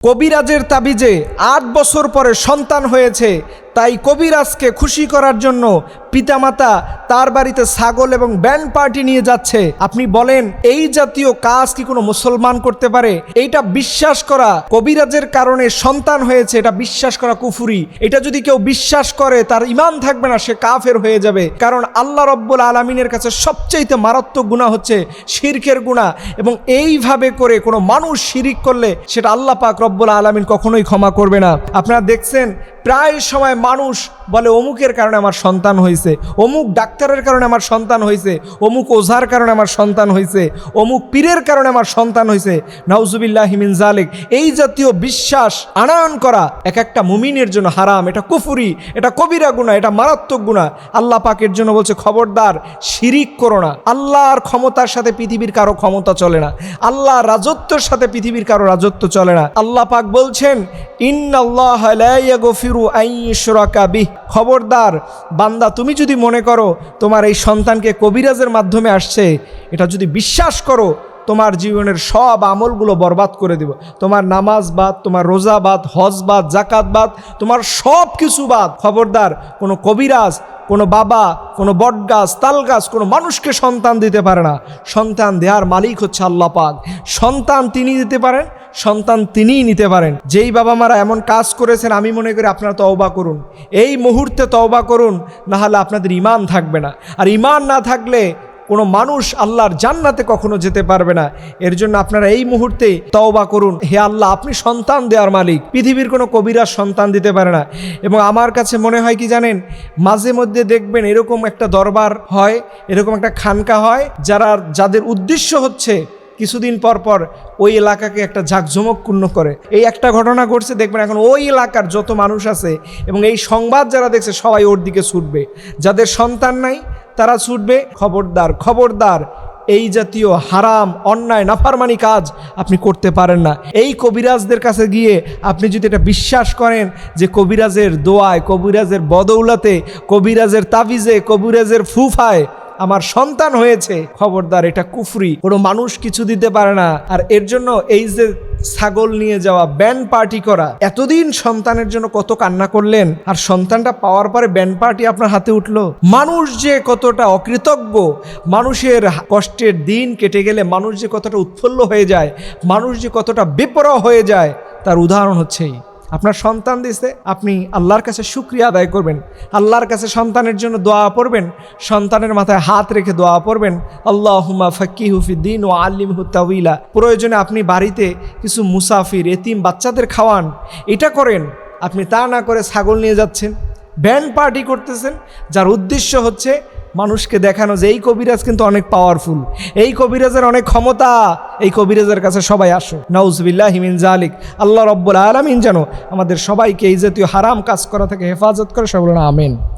কবিরাজের তাবিজে আট বছর পরে সন্তান হয়েছে তাই কবিরাজকে খুশি করার জন্য পিতামাতা তার বাড়িতে ছাগল এবং ব্যান্ড পার্টি নিয়ে যাচ্ছে। আপনি বলেন, এই জাতীয় কাজ কি কোনো মুসলমান করতে পারে? এইটা বিশ্বাস করা কবিরাজের কারণে সন্তান হয়েছে, এটা বিশ্বাস করা কুফুরি। এটা যদি কেউ বিশ্বাস করে, তার ইমান থাকবে না, সে কাফের হয়ে যাবে। কারণ আল্লাহ রব্বুল আলমিনের কাছে সবচেয়ে মারাত্মক গুণা হচ্ছে শিরকের গুণা এবং এইভাবে করে কোনো মানুষ শিরিক করলে, সেটা আল্লাহ পাক রব্বুল আলমিন কখনোই ক্ষমা করবে না। আপনারা দেখছেন, প্রায় সময় মানুষ বলে, অমুকের কারণে আমার সন্তান হয়েছে অমুক ডাক্তারের কারণে আমার সন্তান হয়েছে অমুক ওঝার কারণে আমার সন্তান হয়েছে অমুক পীরের কারণে আমার সন্তান হয়েছে নাউজুবিল্লাহ হিমিন জালেক এই জাতীয় বিশ্বাস আনয়ন করা এক একটা মুমিনের জন্য হারাম। এটা কুফুরি, এটা কবিরা গুণা এটা মারাত্মক গুণা আল্লাহ পাকের জন্য বলছে, খবরদার, শিরিক করো না। আল্লাহর ক্ষমতার সাথে পৃথিবীর কারও ক্ষমতা চলে না। আল্লাহ রাজত্বের সাথে পৃথিবীর কারও রাজত্ব চলে না। আল্লাহ পাক বলছেন, ইন্নাল্লাহ লা ইয়াগফিরু আন ইউশরাকা বিহ। খবরদার, বান্দা, তুমি যদি মনে করো তোমার এই সন্তানকে কবিরাজের মাধ্যমে আসছে, এটা যদি বিশ্বাস করো, তোমার জীবনের সব আমলগুলো বরবাদ করে দিব। তোমার নামাজ বাদ, তোমার রোজা বাদ, হজ বাদ জাকাত বাদ, তোমার সব কিছু বাদ। খবরদার, কোনো কবিরাজ, কোনো বাবা, কোনো বটগাছ তাল গাছ কোনো মানুষকে সন্তান দিতে পারে না। সন্তান দেওয়ার মালিক হচ্ছে আল্লাহ পাক। সন্তান তিনি দিতে পারেন সন্তান তিনিই নিতে পারেন। যেই বাবা মারা এমন কাজ করেছেন, আমি মনে করি আপনারা তওবা করুন। এই মুহূর্তে তওবা করুন না হলে আপনাদের ইমান থাকবে না। আর ইমান না থাকলে কোনো মানুষ আল্লাহর জান্নাতে কখনো যেতে পারবে না। এর জন্য আপনারা এই মুহূর্তে তওবা করুন। হে আল্লাহ, আপনি সন্তান দেওয়ার মালিক। পৃথিবীর কোনো কবিরা সন্তান দিতে পারে না। এবং আমার কাছে মনে হয় কি জানেন, মাঝে মধ্যে দেখবেন এরকম একটা দরবার হয়, এরকম একটা খানকা হয়, যারা, যাদের উদ্দেশ্য হচ্ছে কিছুদিন পর পর ওই এলাকাকে একটা জাঁকজমকপূর্ণ করে। এই একটা ঘটনা ঘটছে, দেখবেন এখন ওই এলাকার যত মানুষ আছে এবং এই সংবাদ যারা দেখছে, সবাই ওর দিকে ছুটবে। যাদের সন্তান নাই, তারা ছুটবে। খবরদার খবরদার, এই জাতীয় হারাম, অন্যায়, নাফারমানি কাজ আপনি করতে পারেন না। এই কবিরাজদের কাছে গিয়ে আপনি যদি এটা বিশ্বাস করেন যে কবিরাজের দোয়ায়, কবিরাজের বদৌলাতে, কবিরাজের তাবিজে, কবিরাজের ফুফায় আমার সন্তান হয়েছে। খবরদার, এটা কুফরি। কোনো মানুষ কিছু দিতে পারে না। আর এর জন্য এই যে ছাগল নিয়ে যাওয়া ব্যান্ড পার্টি করা, এতদিন সন্তানের জন্য কত কান্না করলেন। আর সন্তানটা পাওয়ার পরে ব্যান্ড পার্টি আপনার হাতে উঠল। মানুষ যে কতটা অকৃতজ্ঞ, মানুষের কষ্টের দিন কেটে গেলে মানুষ যে কতটা উৎফুল্ল হয়ে যায়, মানুষ যে কতটা বেপরোয়া হয়ে যায়, তার উদাহরণ হচ্ছেই আপনার সন্তান দিছে, আপনি আল্লাহর কাছে শুক্রিয়া আদায় করবেন। আল্লাহর কাছে সন্তানের জন্য দোয়া পড়বেন, সন্তানের মাথায় হাত রেখে দোয়া পড়বেন। আল্লাহ হুমা ফকি হুফিদ্দিন ও আলিম হুতাউলা প্রয়োজনে আপনি বাড়িতে কিছু মুসাফির, এতিম বাচ্চাদের খাওয়ান। এটা করেন, আপনি তা না করে ছাগল নিয়ে যাচ্ছেন। ব্যান্ড পার্টি করতেছেন, যার উদ্দেশ্য হচ্ছে মানুষকে দেখানো যে এই কবিরাজ কিন্তু অনেক পাওয়ারফুল এই কবিরাজের অনেক ক্ষমতা, এই কবিরাজের কাছে সবাই আসো। নাউজবিল্লাহ হিমিন জালিক আল্লাহ রব্বুল আলমিন যেন আমাদের সবাইকে এই জাতীয় হারাম কাজ করা থেকে হেফাজত করে। সবাই আমেন।